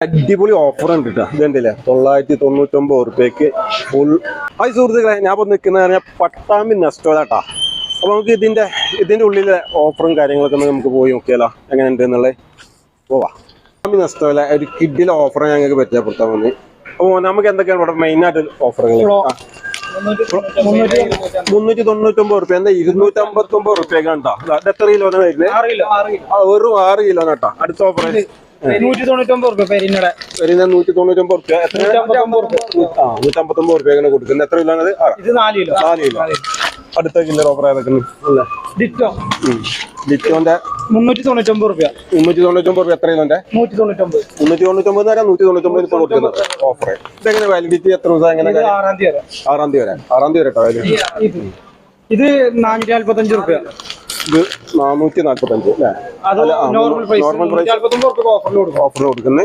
അടിപൊളി ഓഫർ ഉണ്ട് കേട്ടോ ഇതുണ്ടല്ലേ തൊള്ളായിരത്തി തൊണ്ണൂറ്റൊമ്പത് ഉറുപ്പ്യക്ക് ഫുൾ അത് സുഹൃത്തുക്കളെ ഞാൻ ഇപ്പോൾ നിൽക്കുന്ന പറഞ്ഞാൽ പട്ടാമ്പി നെസ്റ്റോലാട്ടാ അപ്പോൾ നമുക്ക് ഇതിന്റെ ഇതിന്റെ ഉള്ളിലെ ഓഫറും കാര്യങ്ങളൊക്കെ ഒന്ന് നമുക്ക് പോയി നോക്കിയാലോ? എങ്ങനെയുണ്ട് എന്നുള്ളത്? പോവാ. പട്ടാമ്പി നെസ്റ്റോല ഒരു കിഡിലെ ഓഫർ ഞങ്ങൾക്ക് പരിചയപ്പെടുത്താൻ വന്നു. അപ്പോൾ നമുക്ക് എന്തൊക്കെയാണ് ഇവിടെ മെയിനായിട്ട് ഓഫറുകൾ മുന്നൂറ്റി തൊണ്ണൂറ്റൊമ്പത് റുപ്യ എന്താ ഇരുന്നൂറ്റി അമ്പത്തി ഒമ്പത് റുപ്യ കണ്ടോ എത്ര കിലോനാണ് വരുന്നത് കിലോ. ആ, വെറും ആറ് കിലോ കേട്ടോ അടുത്ത ഓഫർ നൂറ്റി തൊണ്ണൂറ്റൊമ്പത് റുപ്യ പെരിന്നടെ നൂറ്റി തൊണ്ണൂറ്റൊമ്പത് റുപ്യ എത്ര? നൂറ്റമ്പത്തൊമ്പത് റുപ്യ ആ നൂറ്റമ്പത്തൊമ്പത് റുപ്യാണ് കൊടുക്കുന്നത്? എത്ര കിലോ ആണ് ഇത് നാല് കിലോ. നാല് കിലോ. അടുത്ത കില്ലർ ഓഫർ ഏതൊക്കെ ഡിറ്റോ. മുന്നൂറ്റി തൊണ്ണൂറ്റൊമ്പത് റുപ്യ മുന്നൂറ്റി തൊണ്ണൂറ്റൊമ്പത് റുപ്യ എത്ര കിലോന്റെ? നൂറ്റി തൊണ്ണൂറ്റൊമ്പത് മുന്നൂറ്റി തൊണ്ണൂറ്റൊമ്പത് നേരം നൂറ്റി തൊണ്ണൂറ്റൊമ്പത് ഇപ്പൊ കൊടുക്കുന്നത് ഓഫർ ഇതെങ്ങനെ വാലിഡിറ്റി എത്ര ദിവസം എങ്ങനെ ആറാം തീയതി വരെ. ആറാം തീയതി വരെ. ആറാം തീയതി വരെ കേട്ടോ വാലിഡിറ്റി ഇത് ഇത് നാനൂറ്റി നാല്പത്തഞ്ച് റുപ്യ ഇത് നാനൂറ്റി നാല്പത്തഞ്ച് അല്ലേ അത് നോർമൽ പ്രൈസ് ഓഫറിൽ കൊടുക്കും. കൊടുക്കുന്നത്